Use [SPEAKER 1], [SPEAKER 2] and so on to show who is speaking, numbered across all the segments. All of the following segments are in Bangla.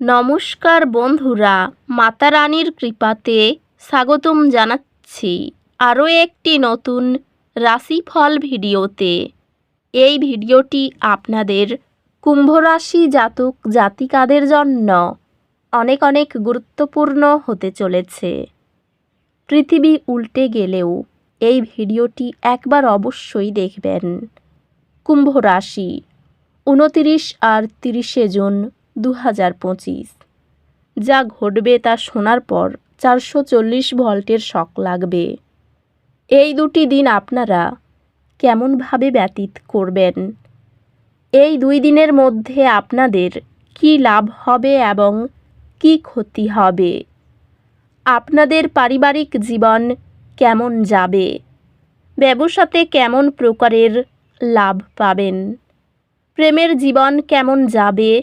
[SPEAKER 1] নমস্কার বন্ধুরা মাতা রানীর কৃপাতে স্বাগতম জানাচ্ছি আরও একটি নতুন রাশিফল ভিডিওতে। এই ভিডিওটি আপনাদের কুম্ভ রাশি জাতক জাতিকাদের জন্য অনেক অনেক গুরুত্বপূর্ণ হতে চলেছে। পৃথিবী উল্টে গেলেও এই ভিডিওটি একবার অবশ্যই দেখবেন। কুম্ভ রাশি উনতিরিশ আর তিরিশে জুন দু হাজার পঁচিশ। যা ঘটবে তা শোনার পর চারশো চল্লিশ ভল্টের শক লাগবে। এই দুটি দিন আপনারা কেমনভাবে ব্যতীত করবেন? এই দুই দিনের মধ্যে আপনাদের কি লাভ হবে এবং কি ক্ষতি হবে? আপনাদের পারিবারিক জীবন কেমন যাবে? ব্যবসাতে কেমন প্রকারের লাভ পাবেন? প্রেমের জীবন কেমন যাবে?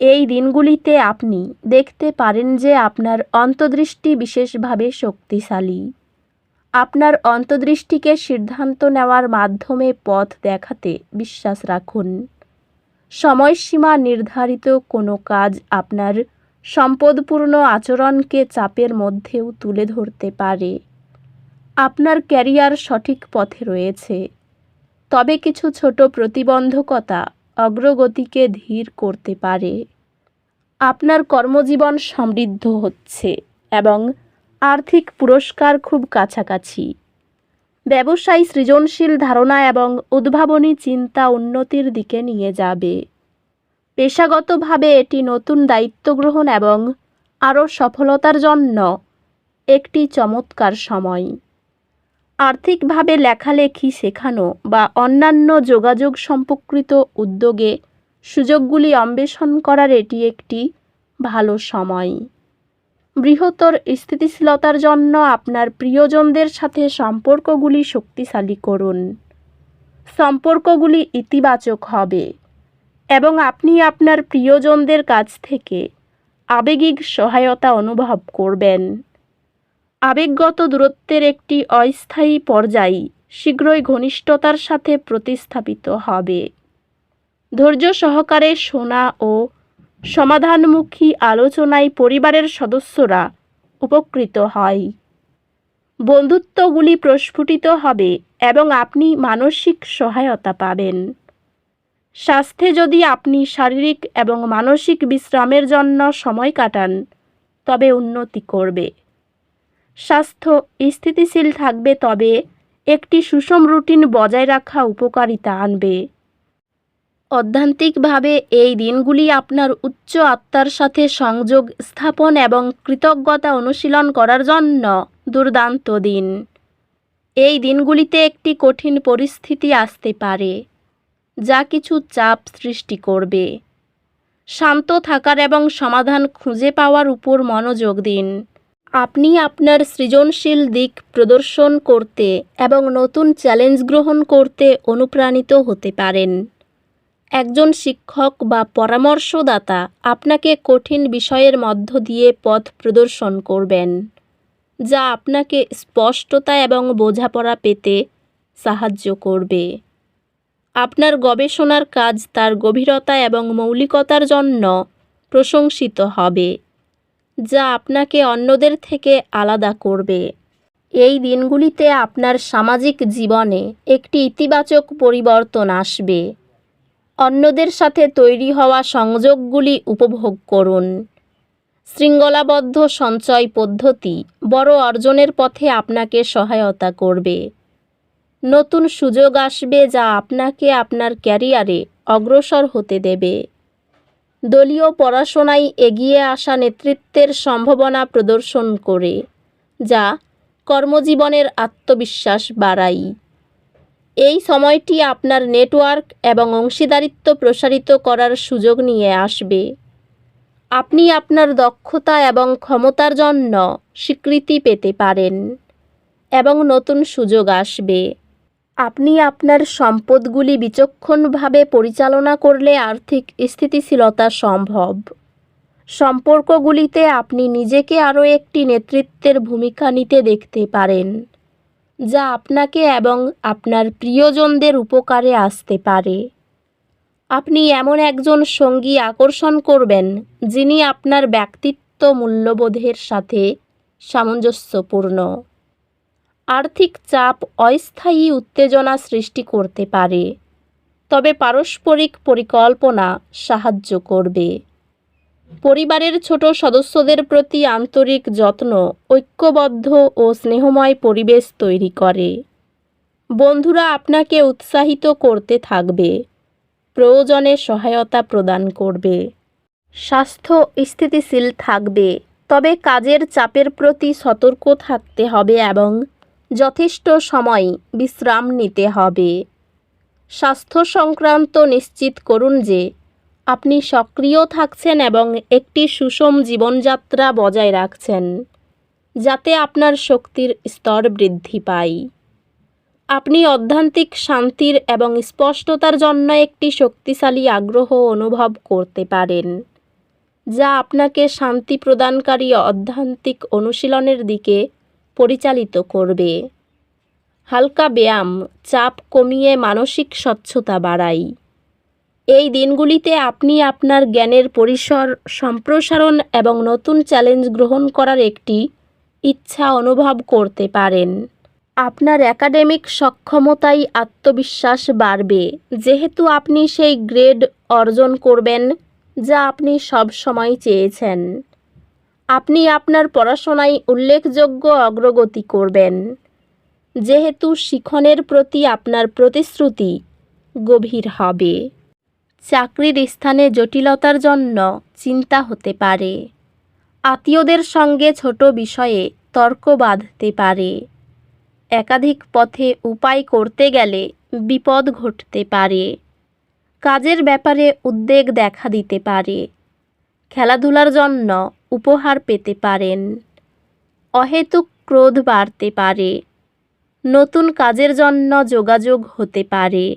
[SPEAKER 1] এই দিনগুলিতে আপনি দেখতে পারেন যে আপনার অন্তর্দৃষ্টি বিশেষভাবে শক্তিশালী। আপনার অন্তর্দৃষ্টিকে সিদ্ধান্ত নেওয়ার মাধ্যমে পথ দেখাতে বিশ্বাস রাখুন। সময়সীমা নির্ধারিত কোনো কাজ আপনার সম্পদপূর্ণ আচরণকে চাপের মধ্যেও তুলে ধরতে পারে। আপনার ক্যারিয়ার সঠিক পথে রয়েছে। তবে কিছু ছোট প্রতিবন্ধকতা অগ্রগতিকে ধীর করতে পারে। আপনার কর্মজীবন সমৃদ্ধ হচ্ছে এবং আর্থিক পুরস্কার খুব কাছাকাছি। ব্যবসায় সৃজনশীল ধারণা এবং উদ্ভাবনী চিন্তা উন্নতির দিকে নিয়ে যাবে। পেশাগতভাবে এটি নতুন দায়িত্ব গ্রহণ এবং আরও সফলতার জন্য একটি চমৎকার সময়। আর্থিকভাবে লেখালেখি শেখানো বা অন্যান্য যোগাযোগ সম্পর্কিত উদ্যোগে সুযোগগুলি অন্বেষণ করার এটি একটি ভালো সময়। বৃহত্তর স্থিতিশীলতার জন্য আপনার প্রিয়জনদের সাথে সম্পর্কগুলি শক্তিশালী করুন। সম্পর্কগুলি ইতিবাচক হবে এবং আপনি আপনার প্রিয়জনদের কাছ থেকে আবেগিক সহায়তা অনুভব করবেন। আবেগগত দূরত্বের একটি অস্থায়ী পর্যায় শীঘ্রই ঘনিষ্ঠতার সাথে প্রতিস্থাপিত হবে। ধৈর্য সহকারে শোনা ও সমাধানমুখী আলোচনায় পরিবারের সদস্যরা উপকৃত হয়। বন্ধুত্বগুলি প্রস্ফুটিত হবে এবং আপনি মানসিক সহায়তা পাবেন। স্বাস্থ্যে যদি আপনি শারীরিক এবং মানসিক বিশ্রামের জন্য সময় কাটান, তবে উন্নতি করবে। স্বাস্থ্য স্থিতিশীল থাকবে, তবে একটি সুষম রুটিন বজায় রাখা উপকারিতা আনবে। অধ্যান্তিকভাবে এই দিনগুলি আপনার উচ্চ আত্মার সাথে সংযোগ, স্থাপন এবং কৃতজ্ঞতা অনুশীলন করার জন্য দুর্দান্ত দিন। এই দিনগুলিতে একটি কঠিন পরিস্থিতি আসতে পারে, যা কিছু চাপ সৃষ্টি করবে। শান্ত থাকার এবং সমাধান খুঁজে পাওয়ার উপর মনোযোগ দিন। আপনি আপনার সৃজনশীল দিক প্রদর্শন করতে এবং নতুন চ্যালেঞ্জ গ্রহণ করতে অনুপ্রাণিত হতে পারেন। একজন শিক্ষক বা পরামর্শদাতা আপনাকে কঠিন বিষয়ের মধ্য দিয়ে পথ প্রদর্শন করবেন, যা আপনাকে স্পষ্টতা এবং বোঝাপড়া পেতে সাহায্য করবে। আপনার গবেষণার কাজ তার গভীরতা এবং মৌলিকতার জন্য প্রশংসিত হবে, যা আপনাকে অন্যদের থেকে আলাদা করবে। এই দিনগুলিতে আপনার সামাজিক জীবনে একটি ইতিবাচক পরিবর্তন আসবে। অন্যদের সাথে তৈরি হওয়া সংযোগগুলি উপভোগ করুন। শৃঙ্খলাবদ্ধ সঞ্চয় পদ্ধতি বড় অর্জনের পথে আপনাকে সহায়তা করবে। নতুন সুযোগ আসবে যা আপনাকে আপনার ক্যারিয়ারে অগ্রসর হতে দেবে। দলীয় পড়াশোনায় এগিয়ে আসা নেতৃত্বের সম্ভাবনা প্রদর্শন করে, যা কর্মজীবনের আত্মবিশ্বাস বাড়ায়। এই সময়টি আপনার নেটওয়ার্ক এবং অংশীদারিত্ব প্রসারিত করার সুযোগ নিয়ে আসবে। আপনি আপনার দক্ষতা এবং ক্ষমতার জন্য স্বীকৃতি পেতে পারেন এবং নতুন সুযোগ আসবে। আপনি আপনার সম্পদগুলি বিচক্ষণভাবে পরিচালনা করলে আর্থিক স্থিতিশীলতা সম্ভব। সম্পর্কগুলিতে আপনি নিজেকে আরও একটি নেতৃত্বের ভূমিকা নিতে দেখতে পারেন। যা আপনাকে এবং আপনার প্রিয়জনদের উপকারে আসতে পারে। আপনি এমন একজন সঙ্গী আকর্ষণ করবেন, যিনি আপনার ব্যক্তিত্ব মূল্যবোধের সাথে সামঞ্জস্যপূর্ণ। আর্থিক চাপ অস্থায়ী উত্তেজনা সৃষ্টি করতে পারে, তবে পারস্পরিক পরিকল্পনা সাহায্য করবে। পরিবারের ছোট সদস্যদের প্রতি আন্তরিক যত্ন, ঐক্যবদ্ধ ও স্নেহময় পরিবেশ তৈরি করে। বন্ধুরা আপনাকে উৎসাহিত করতে থাকবে, প্রয়োজনে সহায়তা প্রদান করবে। স্বাস্থ্য স্থিতিশীল থাকবে, তবে কাজের চাপের প্রতি সতর্ক থাকতে হবে এবং যথেষ্ট সময় বিশ্রাম নিতে হবে। স্বাস্থ্য সংক্রান্ত নিশ্চিত করুন যে আপনি সক্রিয় থাকছেন এবং একটি সুষম জীবনযাত্রা বজায় রাখছেন, যাতে আপনার শক্তির স্তর বৃদ্ধি পায়। আপনি অধ্যান্তিক শান্তির এবং স্পষ্টতার জন্য একটি শক্তিশালী আগ্রহ অনুভব করতে পারেন, যা আপনাকে শান্তি প্রদানকারী অধ্যান্তিক অনুশীলনের দিকে পরিচালিত করবে। হালকা ব্যায়াম চাপ কমিয়ে মানসিক স্বচ্ছতা বাড়ায়। এই দিনগুলিতে আপনি আপনার জ্ঞানের পরিসর, সম্প্রসারণ এবং নতুন চ্যালেঞ্জ গ্রহণ করার একটি ইচ্ছা অনুভব করতে পারেন। আপনার একাডেমিক সক্ষমতায় আত্মবিশ্বাস বাড়বে। যেহেতু আপনি সেই গ্রেড অর্জন করবেন, যা আপনি সব সময় চেয়েছেন। আপনি আপনার পড়াশোনায় উল্লেখযোগ্য অগ্রগতি করবেন। যেহেতু শিখনের প্রতি আপনার প্রতিশ্রুতি গভীর হবে। চাকরির স্থানে জটিলতার জন্য চিন্তা হতে পারে। আত্মীয়দের সঙ্গে ছোট বিষয়ে তর্ক বাঁধতে পারে। একাধিক পথে উপায় করতে গেলে বিপদ ঘটতে পারে। কাজের ব্যাপারে উদ্বেগ দেখা দিতে পারে। খেলাধুলার জন্য উপহার পেতে পারেন। অহেতুক ক্রোধ বাড়তে পারে। নতুন কাজের জন্য যোগাযোগ হতে পারে।